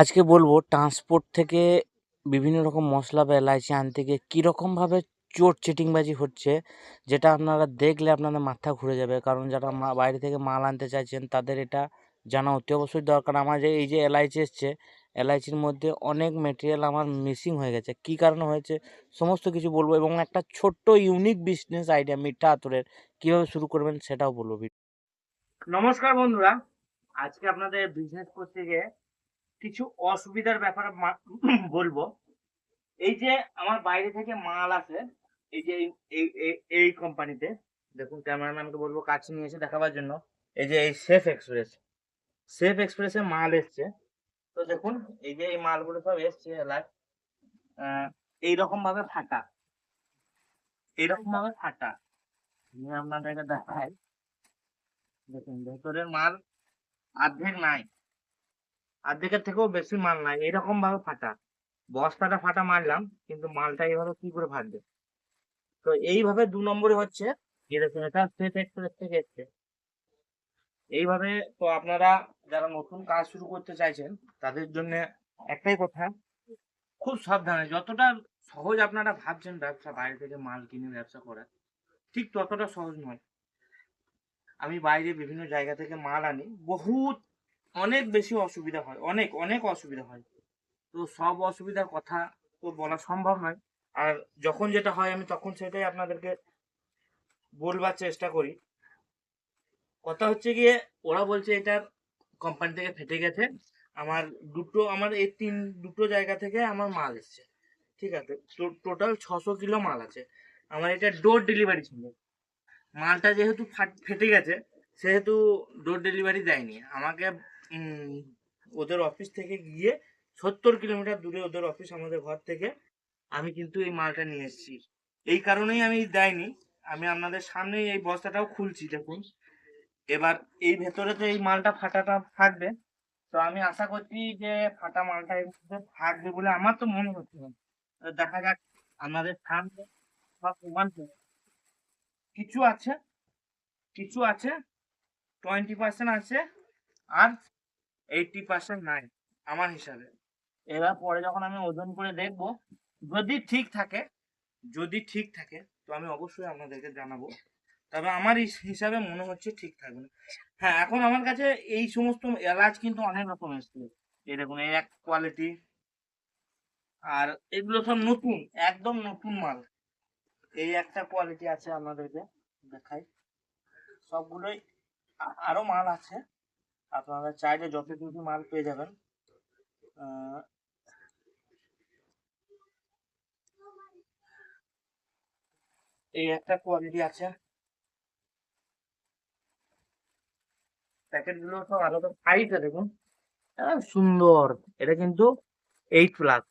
আজকে বলব ট্রান্সপোর্ট থেকে বিভিন্ন রকম মশলা বা এলাইচি আনতে গিয়ে কীরকমভাবে চোট চিটিংবাজি হচ্ছে, যেটা আপনারা দেখলে আপনাদের মাথা ঘুরে যাবে। কারণ যারা বাইরে থেকে মাল আনতে চাইছেন, তাদের এটা জানা অতি অবশ্যই দরকার। আমার এই যে এলাইচি এসছে, এলাইচির মধ্যে অনেক মেটেরিয়াল আমার মিসিং হয়ে গেছে। কী কারণে হয়েছে? সমস্ত কিছু বলব এবং একটা ছোট্ট ইউনিক বিজনেস আইডিয়া মিঠা আতরের, কীভাবে শুরু করবেন সেটাও বলব। নমস্কার বন্ধুরা, আজকে আপনাদের বিজনেস করতে গিয়ে কিছু অসুবিধার ব্যাপারে বলব। এই যে আমার বাইরে থেকে মাল আসে, এই যে এই- কোম্পানিতে, দেখুন ক্যামেরাম্যানকে বলব কাছে নিয়ে এসে দেখাবার জন্য, এই যে এই সেফ এক্সপ্রেস সেফ এক্সপ্রেসে মাল এসছে। তো দেখুন, এই যে এই মালগুলো সব এসছে এলাক এইরকম ভাবে ফাটা এইরকম ভাবে ফাটা আপনাদেরকে দেখাই, দেখুন, ভেতরের মাল অর্ধেক নাই। অর্ধেকের থেকেও বেশি মাল নাই। এরকম ভাবে ফাটা। বস্তাটা ফাটা মারলাম, কিন্তু মালটা এইভাবে কি করে ফাটবে? তো এইভাবে দু নম্বরে হচ্ছে এইভাবে তো আপনারা যারা নতুন কাজ শুরু করতে চাইছেন, তাদের জন্য একটাই কথা, খুব সাবধানে, যতটা সহজ আপনারা ভাবছেন ব্যবসা, বাইরে থেকে মাল কিনে ব্যবসা করা, ঠিক ততটা সহজ নয়। আমি বাইরে বিভিন্ন জায়গা থেকে মাল আনি, বহুত অনেক বেশি অসুবিধা হয়, অনেক অনেক অসুবিধা হয়। তো সব অসুবিধার কথা তো বলা সম্ভব নয়। আর যখন যেটা হয়, আমি তখন সেটাই আপনাদেরকে বলবার চেষ্টা করি। কথা হচ্ছে গিয়ে, ওরা বলছে এটার কোম্পানি থেকে ফেটে গেছে। আমার দুটো, আমার এই তিন, দুটো জায়গা থেকে আমার মাল এসছে। ঠিক আছে? টোটাল ছশো কিলো মাল আছে। আমার এটা ডোর ডেলিভারি ছিল। মালটা যেহেতু ফাট- গেছে, সেহেতু ডোর ডেলিভারি দেয়নি। আমাকে ওদের অফিস থেকে গিয়ে সত্তর কিলোমিটার দূরে ওদের অফিস আমাদের ঘর থেকে আমি কিন্তু এই মালটা নিয়ে এসেছি। এই কারণেই আমি দেয়নি। আমি আপনাদের সামনে এই বস্তাটাও খুলছি, দেখুন। এবার এই ভেতরে তো এই মালটা ফাটাটা থাকবে তো আমি আশা করছি যে ফাটা মালটা থাকবে বলে আমার তো মনে হচ্ছে দেখা যাক আপনাদের সামনে সব প্রমাণ কিছু আছে কিছু আছে টোয়েন্টি পার্সেন্ট আছে। আর এইটটি পার্সেন্ট নাই আমার হিসাবে। এবার পরে যখন আমি ওজন করে দেখব যদি ঠিক থাকে যদি ঠিক থাকে তো আমি অবশ্যই আপনাদেরকে জানাব। তবে আমার হিস- হিসাবে মনে হচ্ছে ঠিক থাকবে না। হ্যাঁ এখন আমার কাছে এই সমস্ত এলাচ কিন্তু অনেক রকম এসছে। এই দেখুন এই এক কোয়ালিটি আর এগুলো সব নতুন একদম নতুন মাল। এই একটা কোয়ালিটি আছে আপনাদেরকে দেখাই। সবগুলোই আরও মাল আছে। আপনারা চাইলে যত কিছু মাল পেয়ে যাবেন। এই একটা কোয়ালিটি আছে। প্যাকেটগুলো সব আলাদা সাইজে দেখুন। সুন্দর। এটা কিন্তু eight plus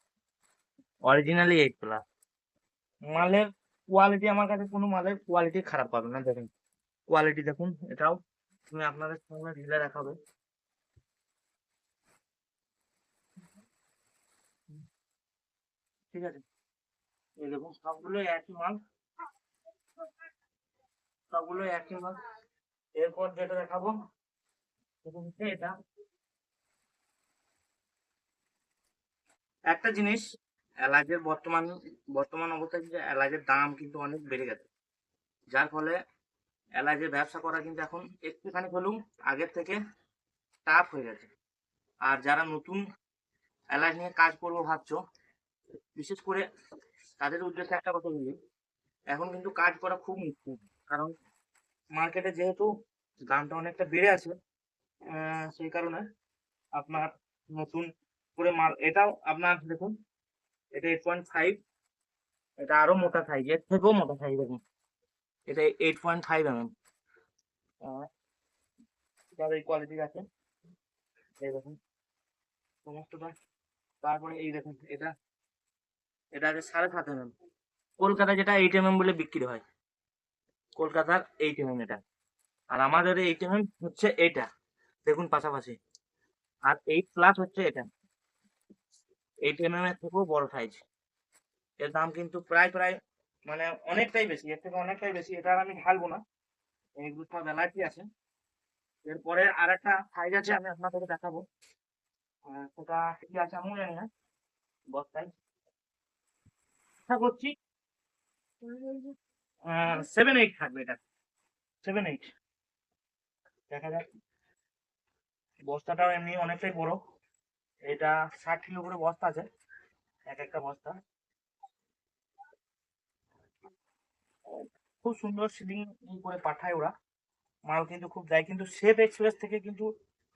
originally eight plus মালের কোয়ালিটি আমার কাছে কোনো মালের কোয়ালিটি খারাপ পাবে না, দেখুন। কোয়ালিটি দেখুন, এটাও তুমি আপনাদের সামনে ঢিলে দেখাবে। ঠিক আছে? এই দেখুন, সবগুলো একই মাল। সবগুলো একই মাল। এরপর যেটা দেখাবো, সেটা হচ্ছে এটা। একটা জিনিস, এলাচের বর্তমান বর্তমান অবস্থায় যে এলাচের দাম কিন্তু অনেক বেড়ে গেছে। যার ফলে এলাচের ব্যবসা করা কিন্তু এখন একটুখানি হলেও আগের থেকে টাফ হয়ে গেছে। আর যারা নতুন এলাচ নিয়ে কাজ করব ভাবছ, বিশেষ করে তাদের উদ্দেশ্যে একটা কথা বলি, এখন কিন্তু কাজ করা খুব মুশকিল, কারণ মার্কেটে যেহেতু দামটা অনেকটা বেড়ে আছে সেই কারণে আপনার নতুন করে মাল, এটাও আপনার দেখুন, এটা এইট পয়েন্ট ফাইভ এটা আরও মোটা সাইজ এর থেকেও মোটা সাইজ দেখুন এটা eight point five M M এটার এই কোয়ালিটি আছে, এই দেখুন, সমস্তটা। তারপরে এই দেখুন, এটা এটা আছে সাড়ে সাত এম এম কলকাতায় যেটা এইট এম এম বলে বিক্রি হয়, কলকাতার এইট এম এম এটা। আর আমাদের এইট এম এম হচ্ছে এটা। দেখুন পাশাপাশি। আর এইট প্লাস হচ্ছে এটা। এইট এম এম এর থেকেও বড় সাইজ এর দাম কিন্তু প্রায় প্রায় মানে অনেকটাই বেশি, এর থেকে অনেকটাই বেশি, এটা আমি ঢালবো না। এইগুলো সব এলাচি আছে। এরপরে আর একটা সাইজ আছে, আমি আপনাদেরকে দেখাবো। সেটা কি আছে আমিও জানি না বস্তায় আশা করছি সেভেন এইট থাকবে এটা। সেভেন এইট দেখা যাক। বস্তাটাও এমনি অনেকটাই বড়। এটা ষাট কিলো করে বস্তা আছে, এক একটা বস্তা। খুব সুন্দর সিলিং করে পাঠায় ওরা। মাল কিন্তু খুব দেয় কিন্তু সেফ এক্সপ্রেস থেকে কিন্তু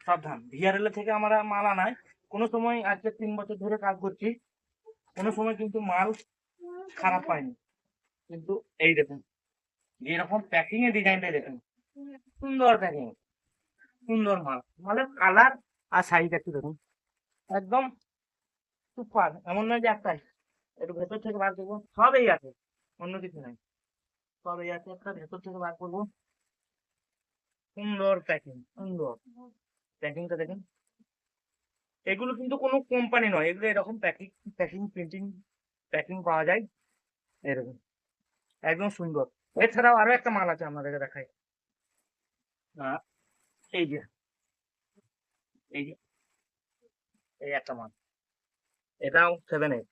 সাবধান। ভিআরএল থেকে আমরা মাল আনাই। কোনো সময় আজকে তিন বছর ধরে কাজ করছি। কোনো সময় কিন্তু মাল খারাপ পাইনি। কিন্তু এই দেখুন, যেরকম প্যাকিং এর ডিজাইনটা দেখুন, সুন্দর প্যাকিং সুন্দর মাল। মালের কালার আর সাইজ একটু দেখুন। একদম সুপার এমন নয় যে একটাই। একটু ভেতর থেকে বার করব। সবই আছে। অন্য কিছু নাই। সবই আছে একটা ভেতর থেকে বার করব। সুন্দর প্যাকিং সুন্দর প্যাকিংটা দেখুন। এগুলো কিন্তু কোনো কোম্পানি নয়, এগুলো এরকম প্যাকিং প্যাকিং প্রিন্টিং প্যাকিং পাওয়া যায়। এরকম। একদম সুন্দর। এছাড়াও আরও একটা মাল আছে আপনাদেরকে দেখাই। এই যে। এই যে। এই একটা মাল। এটাও সেভেন এইট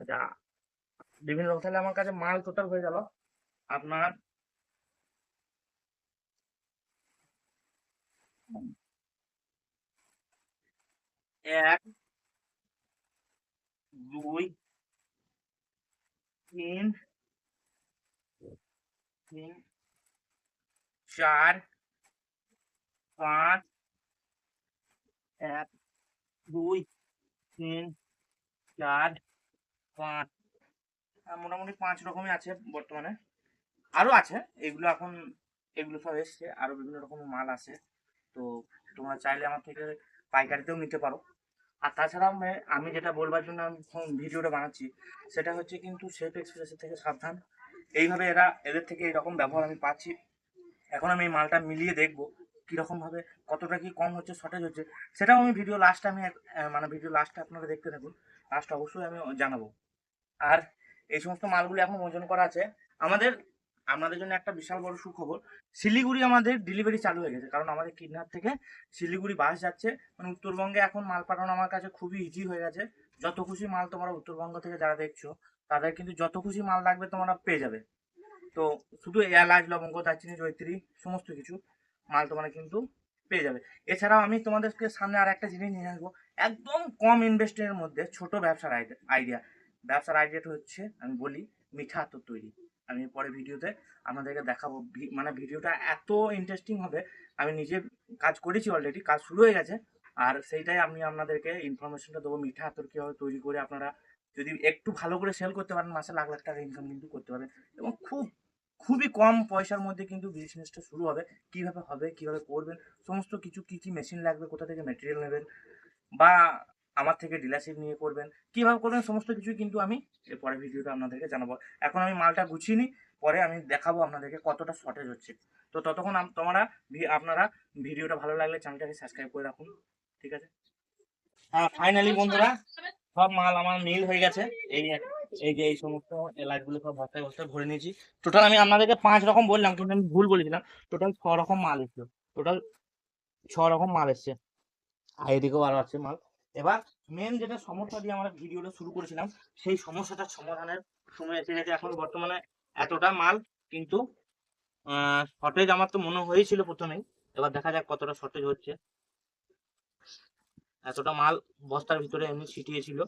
এটা বিভিন্ন রকম। তাহলে আমার কাছে মাল টোটাল হয়ে গেল আপনার এক, দুই, তিন তিন, চার, পাঁচ, এক, দুই, তিন, চার, পাঁচ। মোটামুটি পাঁচ রকমই আছে বর্তমানে। আরও আছে, এগুলো এখন, এগুলো সব এসছে, আরও বিভিন্ন রকমের মাল আছে। তো তোমরা চাইলে আমার থেকে পাইকারিতেও নিতে পারো। আর তাছাড়া আমি- যেটা বলবার জন্য আমি ভিডিওটা বানাচ্ছি, সেটা হচ্ছে কিন্তু সেফ এক্সপ্রেসের থেকে সাবধান। এইভাবে এরা, এদের থেকে এরকম ব্যবহার আমি পাচ্ছি। এখন আমি এই মালটা মিলিয়ে দেখব কীরকম ভাবে, কতটা কি কম হচ্ছে শর্টেজ হচ্ছে। সেটাও আমি ভিডিও লাস্টে আমি মানে ভিডিও লাস্টে আপনারা দেখতে থাকুন। লাস্ট অবশ্যই আমি জানাব। আর এই সমস্ত মালগুলো এখন ওজন করা আছে। আমাদের আমাদের জন্য একটা বিশাল বড় সুখবর, শিলিগুড়ি আমাদের ডেলিভারি চালু হয়ে গেছে। কারণ আমাদের কিডনার থেকে শিলিগুড়ি বাস যাচ্ছে। মানে উত্তরবঙ্গে এখন মাল পাঠানো আমার কাছে খুবই ইজি হয়ে গেছে। যত খুশি মাল তোমরা উত্তরবঙ্গ থেকে যারা দেখছ, তাদের কিন্তু যত খুশি মাল লাগবে তোমরা পেয়ে যাবে। তো শুধু এলাচ লবঙ্গ, দারচিনি জৈত্রী সমস্ত কিছু মাল তোমরা কিন্তু পেয়ে যাবে। এছাড়াও আমি তোমাদেরকে সামনে আর একটা জিনিস নিয়ে আসব। একদম কম ইনভেস্টের মধ্যে ছোট ব্যবসার আইডিয়া ব্যবসার আইডিয়াটা হচ্ছে, আমি বলি মিঠা আতর তৈরি। আমি পরে ভিডিওতে আপনাদেরকে দেখাবো। মানে ভিডিওটা এত ইন্টারেস্টিং হবে, আমি নিজে কাজ করেছি অলরেডি কাজ শুরু হয়ে গেছে। আর সেইটাই আমি আপনাদেরকে ইনফরমেশনটা দেবো, মিঠা আতর কীভাবে তৈরি করে আপনারা যদি একটু ভালো করে সেল করতে পারেন, মাসে লাখ লাখ টাকা ইনকাম কিন্তু করতে পারবেন। এবং খুব, খুবই কম পয়সার মধ্যে কিন্তু বিজনেসটা শুরু হবে। কীভাবে হবে, কীভাবে করবেন, সমস্ত কিছু কি কি মেশিন লাগবে, কোথা থেকে মেটেরিয়াল নেবেন, বা আমার থেকে ডিলারশিপ নিয়ে করবেন। কীভাবে করবেন সমস্ত কিছু কিন্তু আমি এর পরে ভিডিওতে আপনাদেরকে জানাব। এখন আমি মালটা গুছিয়ে নিই, পরে আমি দেখাবো আপনাদেরকে কতটা শর্টেজ হচ্ছে। তো ততক্ষণ তোমরা আপনারা ভিডিওটা ভালো লাগলে চ্যানেলটাকে সাবস্ক্রাইব করে রাখুন, ঠিক আছে? হ্যাঁ ফাইনালি বন্ধুরা, সব মাল আমার মিল হয়ে গেছে। এই এই যে এই সমস্ত এলাচগুলো সব বস্তায় বস্তায় ভরে নিয়েছি। টোটাল আমি আপনাদেরকে পাঁচ রকম বললাম, কিন্তু আমি ভুল বলেছিলাম। টোটাল ছ রকম মাল এসছে। টোটাল ছ রকম মাল এসছে। আর এদিকেও আরও আছে মাল। এবার মেন যেটা সমস্যা দিয়ে আমরা ভিডিওটা শুরু করেছিলাম, সেই সমস্যাটার সমাধানের সময় এসে গেছে এখন বর্তমানে এতটা মাল, কিন্তু শর্টেজ আমার তো মনে হয়েছিল প্রথমেই, এবার দেখা যাক কতটা শর্টেজ হচ্ছে। এতটা মাল বস্তার ভিতরে এমনি ছিটিয়ে ছিল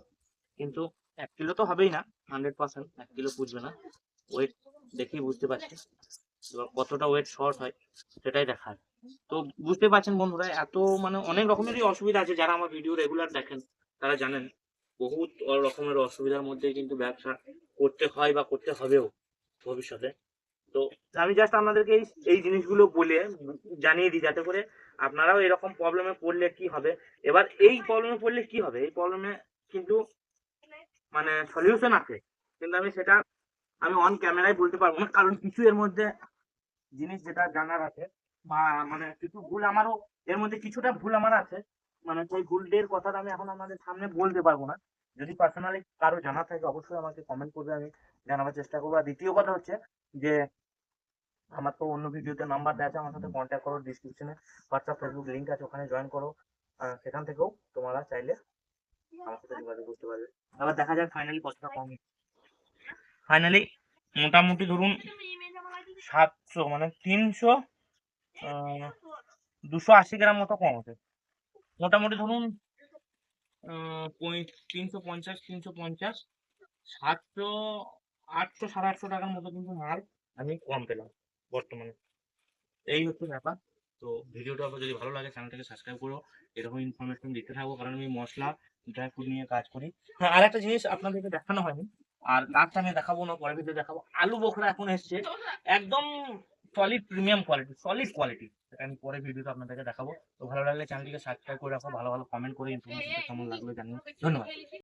কিন্তু এক কিলো তো হবেই না হান্ড্রেড পার্সেন্ট এক কিলো বুঝবে না। ওয়েট দেখেই বুঝতে পারছি। কতটা ওয়েট শর্ট হয়, সেটাই দেখার। তো বুঝতে পারছেন বন্ধুরা, এত মানে অনেক রকমেরই অসুবিধা আছে যারা আমার ভিডিও রেগুলার দেখেন, তারা জানেন, বহুত রকমের অসুবিধার মধ্যে কিন্তু ব্যবসা করতে হয় বা করতে হবেও ভবিষ্যতে। তো আমি জাস্ট আপনাদেরকে এই এই জিনিসগুলো বলে জানিয়ে দিই, যাতে করে আপনারাও এরকম প্রবলেমে পড়লে কি হবে। এবার এই প্রবলেমে পড়লে কি হবে? এই প্রবলেমে কিন্তু মানে সলিউশন আছে। কিন্তু আমি সেটা, আমি অন ক্যামেরায় বলতে পারব না, কারণ কিছু এর মধ্যে জিনিস যেটা জানার আছে, বা মানে কিছু ভুল আমারও, এর মধ্যে কিছুটা ভুল আমার আছে। মানে সেই ভুলদের কথাটা আমি এখন আমাদের সামনে বলতে পারব না। যদি পার্সোনালি কারও জানা থাকে, অবশ্যই আমাকে কমেন্ট করবে, আমি জানাবার চেষ্টা করব। আর দ্বিতীয় কথা হচ্ছে যে, আমার তো অন্য ভিডিওতে নাম্বার দেওয়া আছে, আমার সাথে কন্ট্যাক্ট করো ডিসক্রিপশনে হোয়াটসঅ্যাপ ফেসবুক লিঙ্ক আছে, ওখানে জয়েন করো। সেখান থেকেও তোমরা চাইলে আমার সাথে যোগাযোগ করতে পারবে। আবার দেখা যাক ফাইনালি কতটা কম ফাইনালি মোটামুটি ধরুন সাতশো মানে তিনশো দুশো আশি গ্রাম মতো কম আছে। মোটামুটি ধরুন তিনশো পঞ্চাশ তিনশো পঞ্চাশ, সাতশো, আটশো, সাড়ে আটশো টাকার মতো কিন্তু মাল আমি কম পেলাম বর্তমানে। এই হচ্ছে ব্যাপার। তো ভিডিওটা যদি ভালো লাগে, চ্যানেলটাকে সাবস্ক্রাইব করো। এরকম ইনফরমেশন দিতে থাকব কারণ আমি মশলা ড্রাই ফ্রুট নিয়ে কাজ করি। হ্যাঁ আর একটা জিনিস আপনাদেরকে দেখানো হয়নি। আর লাস্ট আমি দেখাবো না, পরে ভিডিও দেখাবো। আলু বোখরা এখন এসছে। একদম solid premium quality solid quality সেটা আমি পরে ভিডিওতে আপনাদেরকে দেখাবো। তো ভালো লাগলে চ্যানেলটিকে সাবস্ক্রাইব করে রাখো, ভালো ভালো কমেন্ট করে ইনফরমেশন কেমন লাগল জানিও। ধন্যবাদ।